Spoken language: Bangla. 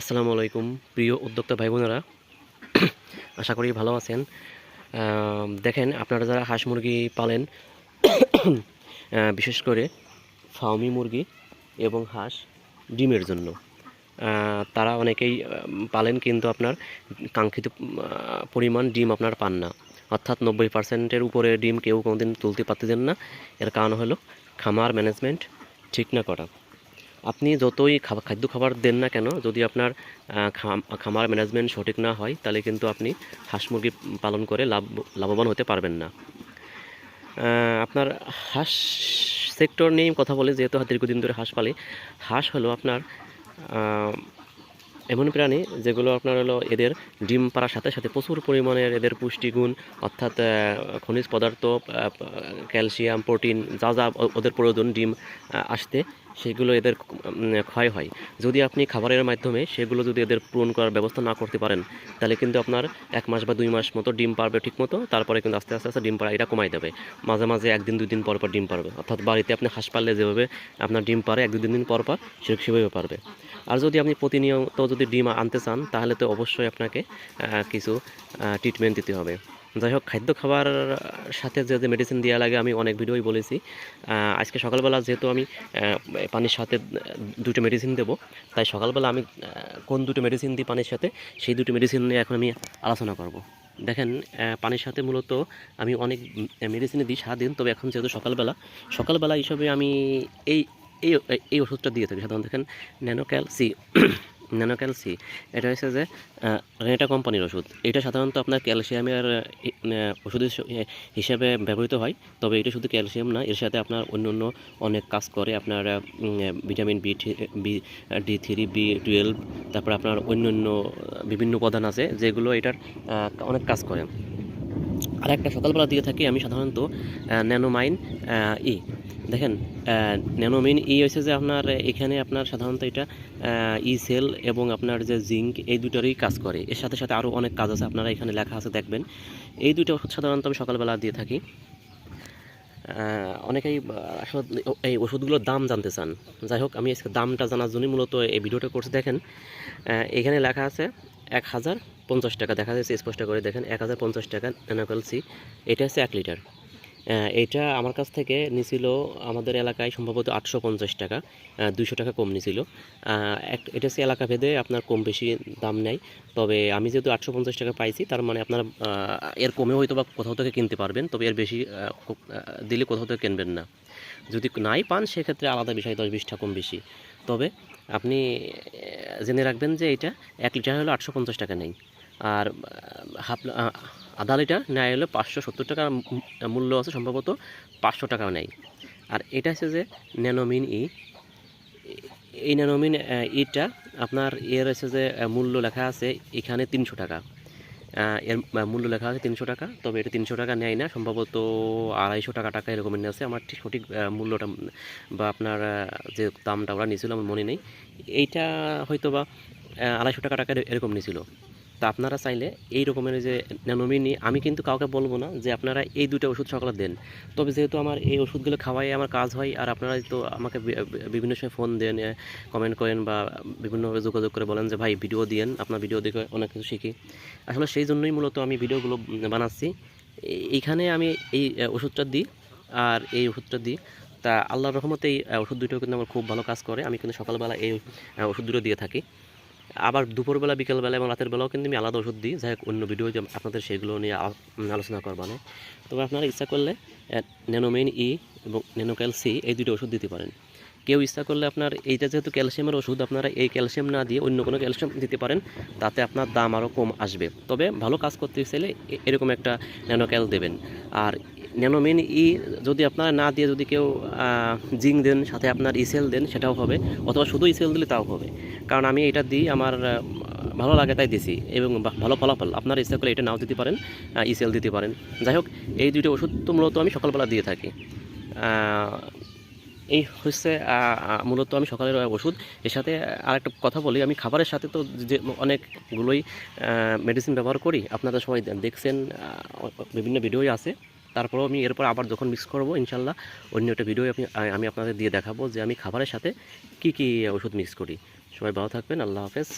আসসালামু আলাইকুম, প্রিয় উদ্যোক্তা ভাই বোনেরা আশা করি ভালো আছেন। দেখেন, আপনারা যারা হাঁস মুরগি পালেন বিশেষ করে ফার্মি মুরগি এবং হাঁস ডিমের জন্য তারা অনেকেই পালেন কিন্তু আপনার কাঙ্ক্ষিত পরিমাণ ডিম আপনার পান না। অর্থাৎ নব্বই পার্সেন্টের উপরে ডিম কেউ কোনোদিন তুলতে পারতেছেন না। এর কারণ হলো খামার ম্যানেজমেন্ট ঠিক না করা। আপনি যতই খাদ্য খাবার দেন না কেন, যদি আপনার খামার ম্যানেজমেন্ট সঠিক না হয়, তাহলে কিন্তু আপনি হাঁস মুরগি পালন করে লাভ, লাভবান হতে পারবেন না। আপনার হাঁস সেক্টর নিয়ে কথা বলে, যেহেতু দীর্ঘদিন ধরে হাঁস পালে, হাঁস হলো আপনার এমন প্রাণী যেগুলো আপনার হলো এদের ডিম পাড়ার সাথে সাথে প্রচুর পরিমাণের এদের পুষ্টিগুণ, অর্থাৎ খনিজ পদার্থ ক্যালসিয়াম, প্রোটিন, যা যা ওদের প্রয়োজন ডিম আসতে, সেগুলো এদের ক্ষয় হয়। যদি আপনি খাবারের মাধ্যমে সেগুলো যদি এদের পূরণ করার ব্যবস্থা না করতে পারেন, তাহলে কিন্তু আপনার এক মাস বা দুই মাস মতো ডিম পারবে ঠিক মতো তারপরে কিন্তু আস্তে আস্তে আস্তে ডিম পাড়া এটা কমাই দেবে। মাঝে মাঝে একদিন, দুই দিন পর পর ডিম পারবে অর্থাৎ বাড়িতে আপনি হাঁস পারলে যেভাবে আপনার ডিম পারে এক, দুই দিন পর পর সেভাবে পারবে আর যদি আপনি প্রতিনিয়ত যদি ডিম আনতে চান, তাহলে তো অবশ্যই আপনাকে কিছু ট্রিটমেন্ট দিতে হবে। যাই হোক, খাদ্য খাবার সাথে যে যে মেডিসিন দেওয়া লাগে, আমি অনেক ভিডিওই বলেছি। আজকে সকালবেলা যেহেতু আমি পানির সাথে দুটো মেডিসিন দেবো, তাই সকালবেলা আমি কোন দুটো মেডিসিন দিই পানির সাথে, সেই দুটো মেডিসিন নিয়ে এখন আমি আলোচনা করব। দেখেন পানির সাথে মূলত আমি অনেক মেডিসিন দিই সারাদিন তবে এখন যেহেতু সকালবেলা সকালবেলা হিসাবে আমি এই এই এই ওষুধটা দিয়ে থাকি। সাধারণত দেখেন ন্যানোক্যাল সি ন্যানোক্যাল সি এটা হচ্ছে যে রেটা কোম্পানির ওষুধ। এটা সাধারণত আপনার ক্যালসিয়ামের ওষুধ হিসেবে ব্যবহৃত হয়, তবে এটা শুধু ক্যালসিয়াম না, এর সাথে আপনার অন্য অন্য অনেক কাজ করে। আপনার vitamin B B D three B twelve তারপর আপনার অন্য অন্য বিভিন্ন উপাদান আছে, যেগুলো এটার অনেক কাজ করে। আর একটা সকালবেলা দিয়ে থাকি আমি সাধারণত ন্যানোমাইন ই দেখেন ন্যানোমিন ই হয়েছে যে আপনার, এখানে আপনার সাধারণত এটা ই সেল এবং আপনার যে জিঙ্ক এই দুটোরই কাজ করে। এর সাথে সাথে আরও অনেক কাজ আছে, আপনারা এখানে লেখা আছে, দেখবেন। এই দুটো সাধারণত আমি সকালবেলা দিয়ে থাকি। অনেকেই এই ওষুধগুলোর দাম জানতে চান। যাই হোক, আমি আজকে দামটা জানার জন্যই মূলত এই ভিডিওটা করছি। দেখেন এখানে লেখা আছে এক হাজার পঞ্চাশ টাকা। দেখা যাচ্ছে, স্পষ্ট করে দেখেন, এক হাজার পঞ্চাশ টাকা সি। এটা হচ্ছে এক লিটার। এটা আমার কাছ থেকে নিছিল আমাদের এলাকায় সম্ভবত আটশো পঞ্চাশ টাকা দুইশো টাকা কম নিছিল। এটা হচ্ছে এলাকা ভেদে আপনার কম বেশি দাম নেয় তবে আমি যেহেতু আটশো পঞ্চাশ টাকা পাইছি, তার মানে আপনার এর কমে হয়তো বা কোথাও থেকে কিনতে পারবেন, তবে এর বেশি দিলে কোথাও থেকে কিনবেন না। যদি নাই পান, সেক্ষেত্রে আলাদা বিষয়, দশ বিশটা কম বেশি। তবে আপনি জেনে রাখবেন যে এটা এক লিটার হলো আটশো পঞ্চাশ টাকা নেই। আর হাফ আধা লিটার নেয় হলো পাঁচশো সত্তর টাকা মূ- মূল্য আছে সম্ভবত পাঁচশো টাকাও নেয় আর এটা হচ্ছে যে ন্যানোমিন ই। এই ন্যানোমিন ইটা আপনার এর হচ্ছে যে মূল্য লেখা আছে এখানে তিনশো টাকা। এর মূল্য লেখা আছে তিনশো টাকা, তবে এটা তিনশো টাকা নেয় না, সম্ভবত আড়াইশো টাকা টাকা এরকমের আছে। আমার ঠিক সঠিক মূল্যটা বা আপনার যে দামটা ওরা নিয়েছিল, আমার মনে নেই। এইটা হয়তো বা আড়াইশো টাকা টাকা এরকম নিয়েছিল। তা আপনারা চাইলে এই রকমের যে ন্যানোমিনি আমি কিন্তু কাউকে বলব না যে আপনারা এই দুটো ওষুধ সকালে দেন। তবে যেহেতু আমার এই ওষুধগুলো খাওয়াই আমার কাজ হয়, আর আপনারা তো আমাকে বিভিন্ন সময় ফোন দেন কমেন্ট করেন বা বিভিন্নভাবে যোগাযোগ করে বলেন যে, ভাই ভিডিও দিয়েন, আপনার ভিডিও দেখে অনেক কিছু শিখি। আসলে সেই জন্যই মূলত আমি ভিডিওগুলো বানাচ্ছি। এইখানে আমি এই ওষুধটা দিই, আর এই ওষুধটা দিই। তা আল্লাহর রহমতে এই ওষুধ দুটো কিন্তু আমার খুব ভালো কাজ করে। আমি কিন্তু সকালবেলা এই ওষুধ দুটো দিয়ে থাকি। আবার দুপুরবেলা, বিকেলবেলা এবং রাতের বেলাও কিন্তু আমি আলাদা ওষুধ দিই। যাই হোক, অন্য ভিডিও আপনাদের সেগুলো নিয়ে আলোচনা করব না তবে আপনারা ইচ্ছা করলে ন্যানোমেন ই এবং ন্যানোক্যাল সি এই দুটো ওষুধ দিতে পারেন। কেউ ইচ্ছা করলে আপনার এইটা যেহেতু ক্যালসিয়ামের ওষুধ, আপনারা এই ক্যালসিয়াম না দিয়ে অন্য কোনো ক্যালসিয়াম দিতে পারেন, তাতে আপনার দাম আরও কম আসবে। তবে ভালো কাজ করতে চাইলে এরকম একটা ন্যানোক্যাল দেবেন। আর ন্যানোমেন ই যদি আপনারা না দিয়ে যদি কেউ জিঙ্ক দেন, সাথে আপনার ইসেল দেন, সেটাও হবে। অথবা শুধু ইসেল দিলে তাও হবে। কারণ আমি এটা দিই, আমার ভালো লাগে তাই দিছি। এবং ভালো ফলাফল, আপনার ইচ্ছা করলে এটা নাও দিতে পারেন ইসেল দিতে পারেন। যাই হোক, এই দুটো ওষুধ তো মূলত আমি সকালবেলা দিয়ে থাকি। এই হচ্ছে মূলত আমি সকালের ওষুধ। এর সাথে আরেকটা কথা বলি, আমি খাবারের সাথে তো যে, অনেকগুলোই মেডিসিন ব্যবহার করি। আপনারা সবাই দেখছেন বিভিন্ন ভিডিওই আছে। তারপরেও আমি এরপর আবার যখন মিক্স করব, ইনশাল্লাহ অন্য একটা ভিডিও আপনি আমি আপনাদের দিয়ে দেখাবো যে আমি খাবারের সাথে কি কি ওষুধ মিক্স করি। সবাই ভালো থাকবেন, আল্লাহ হাফেজ।